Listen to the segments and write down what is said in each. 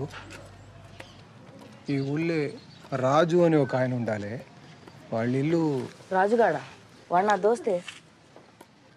బాబు ఈ ఊళ్ళో రాజు అని ఒక ఆయన ఉండాలి. వాళ్ళ ఇల్లు రాజుగాడ? వాడు నా దోస్తే?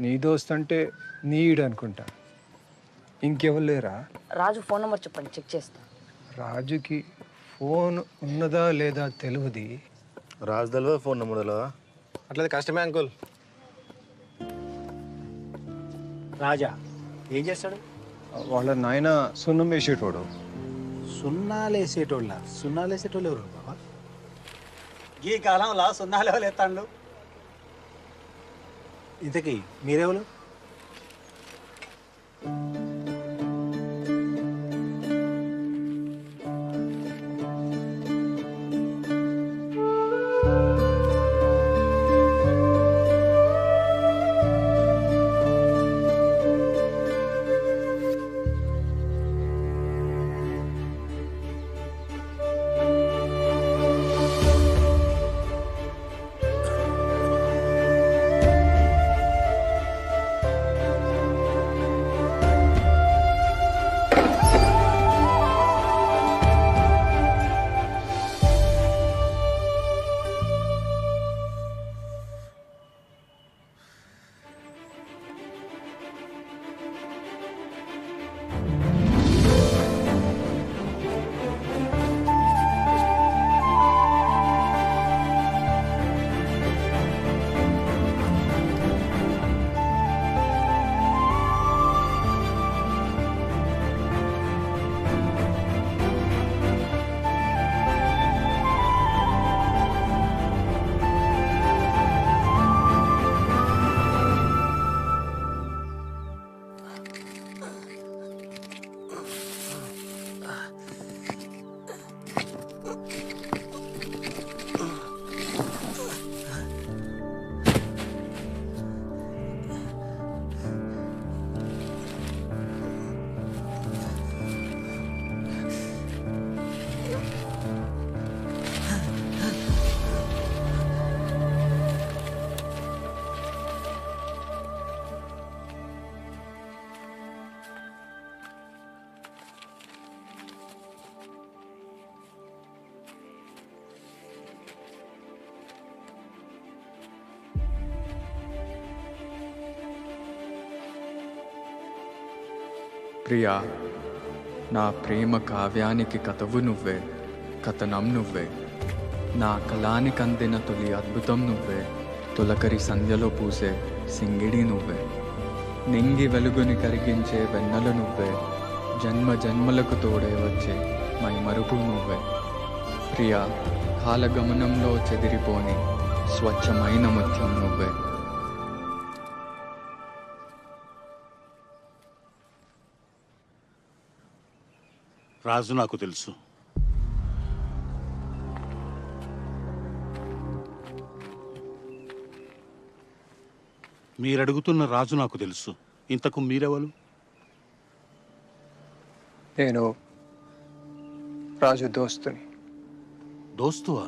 నీ దోస్త్ అంటే నీడు అనుకుంటా. ఇంకెవరు లేరా? రాజు ఫోన్ నెంబర్ చెప్పండి చెక్ చేస్తా. రాజుకి ఫోన్ ఉన్నదా లేదా తెలియదు రాజు తెలియదు ఫోన్ నెంబర్ తెలియదా అట్లయితే కష్టమే అంకుల్. రాజా ఏం చేస్తాడు? వాళ్ళ నాయన సున్నం వేసేటోడు. సున్నాలు వేసేటోళ్ళ సున్నాలు వేసేటోళ్ళు ఎవరు బాబా? ఈ కాలంలో సున్నాలు ఎవరు ఎత్తాండు ఇంతకీ మీరెవరు? ప్రియా నా ప్రేమ కావ్యానికి కథవు నువ్వే కథనం నువ్వే. నా కళానికి అందిన తొలి అద్భుతం నువ్వే తొలకరి సంధ్యలో పూసే సింగిడి నువ్వే. నింగి వెలుగుని కరిగించే వెన్నెల నువ్వే జన్మ జన్మలకు తోడే వచ్చే మై మరుపు నువ్వే. ప్రియా కాలగమనంలో చెదిరిపోని స్వచ్ఛమైన ముత్యం నువ్వే. రాజు నాకు తెలుసు. మీరడుగుతున్న రాజు నాకు తెలుసు. ఇంతకు మీరెవరు? నేను రాజు దోస్తుని. దోస్తువా?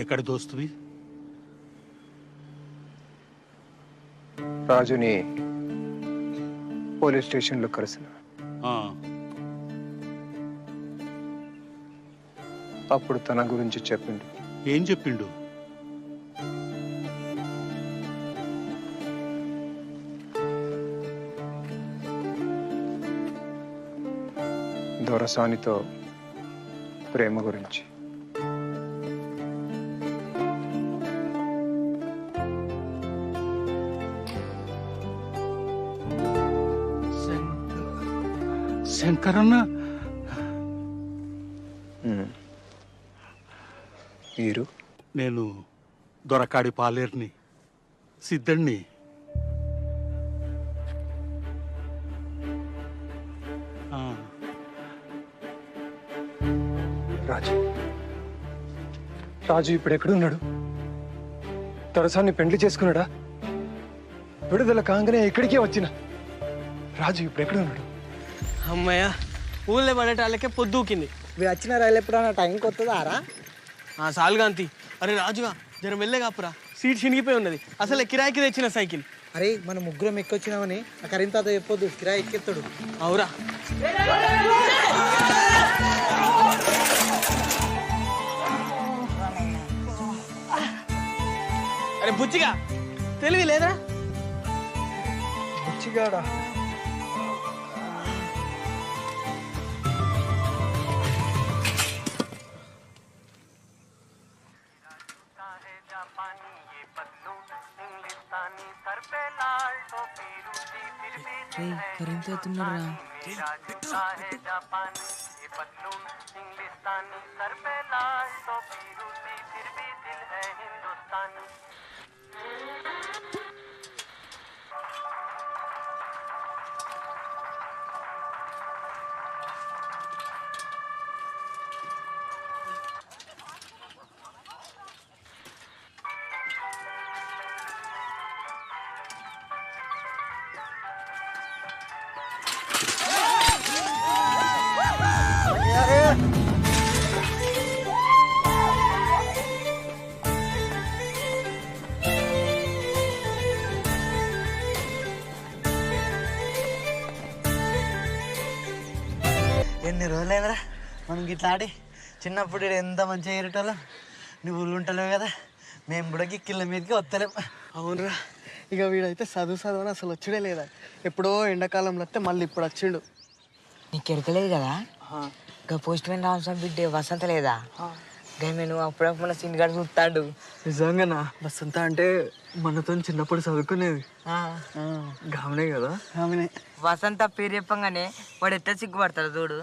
ఎక్కడి దోస్తువి? రాజుని పోలీస్ స్టేషన్లో కలిసిన అప్పుడు తన గురించి చెప్పిండు. ఏం చెప్పిండు? దొరసానితో ప్రేమ గురించి. శంకరన్న. మీరు? నేను దొరకాడి పాలేర్ని సిద్ధణ్ణి. ఆ, రాజు. రాజు ఇప్పుడు ఎక్కడున్నాడు దొరసాన్ని పెండ్లి చేసుకున్నాడా? విడుదల కాగానే ఇక్కడికే వచ్చిన. రాజు ఇప్పుడు ఎక్కడున్నాడు అమ్మయ్య ఊళ్ళో పడేటాళ్ళకే పొద్దుకింది మీరు వచ్చిన రైలు ఎప్పుడైనా టైంకి వస్తుందా రా ఆ సాల్గాంతి అరే రాజుగా జర వెళ్ళే కాపురా. సీట్ చినిగిపోయి ఉన్నది. అసలే కిరాయికి తెచ్చిన సైకిల్. అరే మన ముగ్గురం ఎక్కొచ్చినామని ఆ కరీం తాత చెప్పొద్దు కిరాయి ఎక్కెత్తాడు. అవురా. అరే బుచ్చిగా తెలివి లేదా బుచ్చిగాడా पानी ये बदलू इंग्लिस्तानी सर पे लाल टोपी रूसी फिर भी दिल है मेरा जूता है जापानी ये बदलू इंग्लिस्तानी सर पे लाल टोपी रूसी फिर भी दिल है हिंदुस्तानी। ఎన్ని రోజులైందిరా? మనం గిట్లా ఆడి చిన్నప్పుడు ఎంత మంచిగా ఎరటోళ్ళం నువ్వు ఉంటలేవు కదా మేము కూడా గిక్కిళ్ళ మీదకి వస్తలేం. అవునరా ఇక వీడైతే చదువు చదువు అసలు వచ్చుడే లేదా? ఎప్పుడో ఎండాకాలంలో వస్తే మళ్ళీ ఇప్పుడు వచ్చిండు. నీకు ఎరకలేదు కదా? ఇంకా పోస్ట్ మ్యాన్ రామస్వామి బిడ్డ వసంత లేదా? నువ్వు అప్పుడప్పుడు సీన్ గారు చూస్తాడు. నిజంగానా? వసంత అంటే మనతో చిన్నప్పుడు చదువుకునేది. గామనే కదా? ఆమెనే వసంత పేరు చెప్పంగానే వాడు ఎట్లా సిగ్గుపడతాడు చూడు.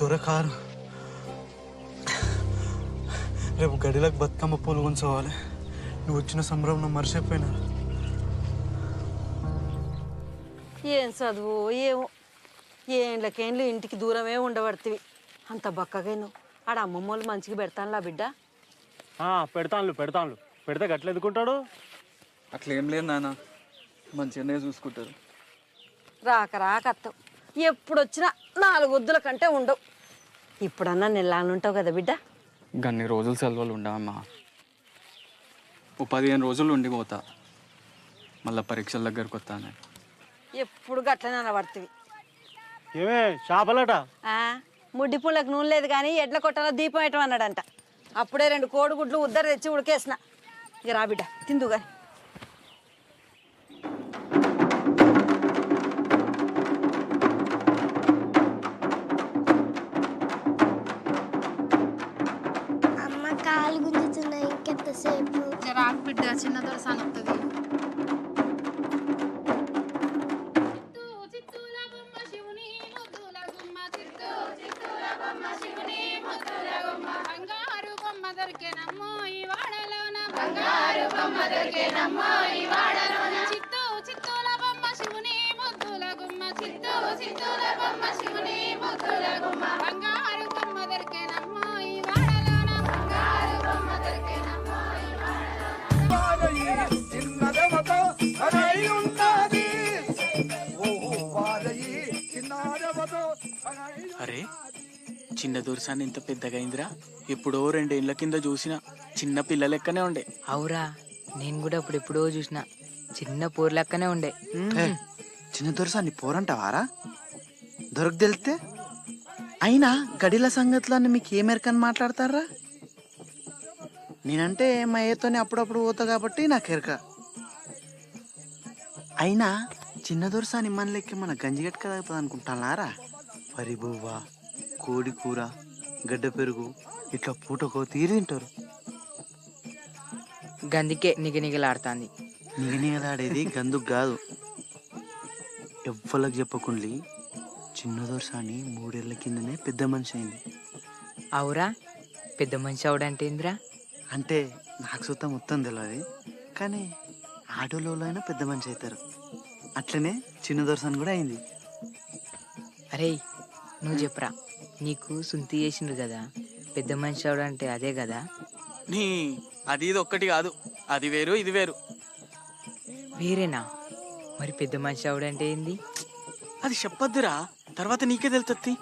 దొరకారు. రేపు గడిలకు బతుకమ్మ పూలు కొంచోవాలి నువ్వు వచ్చిన సంబరం మర్చిపోయినా. ఏం చదువు ఏమో ఏండ్లకేండ్లు ఇంటికి దూరమే ఉండబడుతుంది అంత బక్కగా నువ్వు ఆడ అమ్మమ్మ వాళ్ళు మంచిగా పెడతానులా బిడ్డ? పెడతాను పెడతాను పెడితే గట్ల ఎదుకుంటాడు? అట్లేం లేదు నాన్న. మంచిగానే చూసుకుంటారు. రాక రాక అత్తవు. ఎప్పుడు వచ్చినా నాలుగు వద్దుల కంటే ఉండవు. ఇప్పుడన్నా నెల్లానుంటావు కదా బిడ్డ? గన్ని రోజులు సెలవులు ఉండవమ్మా. ఓ పదిహేను రోజులు ఉండిపోతా మళ్ళీ పరీక్షల దగ్గరకు వస్తాను. ఎప్పుడు గట్లనే అనబడుతుంది ఏమే చేపలట? ముడ్డి పుళ్ళకి నూనె లేదు కానీ ఎడ్ల కొట్టలో దీపం పెట్టం అన్నాడంట. అప్పుడే రెండు కోడిగుడ్లు ఉద్దరు తెచ్చి ఉడికేసిన. ఇక రా బిడ్డ తిందుగా దొరికేనమ్మో ఈ వాడలోన. చిత్తూ చిత్తూల బొమ్మ శివుని ముద్దుల గుమ్మ. చిత్తూ చిత్తూల బొమ్మ శివుని ముద్దుల గుమ్మ. బంగారు బొమ్మ దొరికేనమ్మో ఈ వాడలోన. బంగారు బొమ్మ దొరికేనమ్మో ఈ అరే చిన్న దొరసాన్ని ఇంత పెద్దగా అయిందిరా? ఎప్పుడో రెండేళ్ళ కింద చూసిన చిన్న పిల్ల లెక్కనే ఉండే. అవురా నేను కూడా అప్పుడు ఎప్పుడో చూసిన. చిన్న పోరు లెక్కనే ఉండే. చిన్న దొరసా నీ పోరంటావారా? దొరక తెలితే అయినా గడిల సంగతులన్నీ మీకు ఏ మేరకని మాట్లాడతారా? నేనంటే మా ఏతోనే అప్పుడప్పుడు పోతా కాబట్టి నాకు ఎరక. అయినా చిన్న దొరసాని మన లెక్క మన గంజిగట్క తాగుతుంది అనుకుంటానారా వరి బువ్వ కోడి కూర గడ్డ పెరుగు ఇట్లా పూటకో తీరి తింటారు. గందికే నిగనిగలాడుతాంది. నిగనిగలాడేది గందుకు కాదు. ఎవ్వలకు చెప్పకుండి చిన్న దొరసాని మూడేళ్ళ కిందనే పెద్ద మనిషి అయింది. అవురా? పెద్ద మనిషి అవడంటే ఏందిరా? అంటే నాకు సుత మొత్తం తెలియదు కానీ ఆటోలో అయినా పెద్ద మనిషి అవుతారు. అట్లనే చిన్న దొరసాని కూడా అయింది. అరే నువ్వు చెప్పరా? నీకు సుంతి చేసిండ్రు కదా పెద్ద మనిషి అవడంటే అదే కదా? నీ అది ఇది ఒక్కటి కాదు. అది వేరు ఇది వేరు. వేరేనా? మరి పెద్ద మనిషి ఆవిడంటే ఏంది? అది చెప్పొద్దురా. తర్వాత నీకే తెలుతుంది.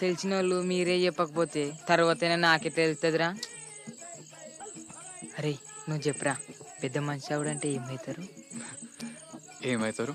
తెలిసిన వాళ్ళు మీరే చెప్పకపోతే తర్వాతైనా నాకే తెలుస్తుందిరా అరే నువ్వు చెప్పరా పెద్ద మనిషి ఆవిడంటే ఏమవుతారు ఏమవుతారు